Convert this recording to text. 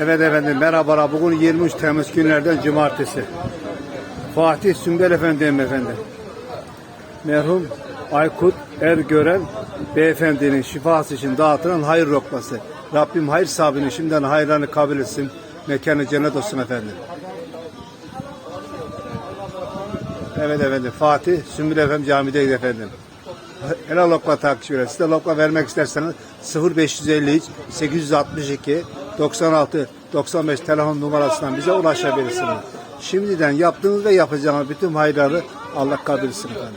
Evet efendim merhabalar. Bugün 23 Temmuz günlerden cumartesi. Fatih Sümbel Efendi'yim efendim. Merhum Aykut Ergören beyefendinin şifası için dağıtılan hayır lokması. Rabbim hayır sahibini şimdiden hayırlarını kabul etsin. Mekanı cennet olsun efendim. Evet efendim Fatih Sümbül Efendi camideyiz efendim. Helal lokma takipçileri. Siz de lokma vermek isterseniz 0553 862 96 95 telefon numarasından bize ulaşabilirsiniz. Şimdiden yaptığınız ve yapacağınız bütün hayırları Allah kabul etsin efendim.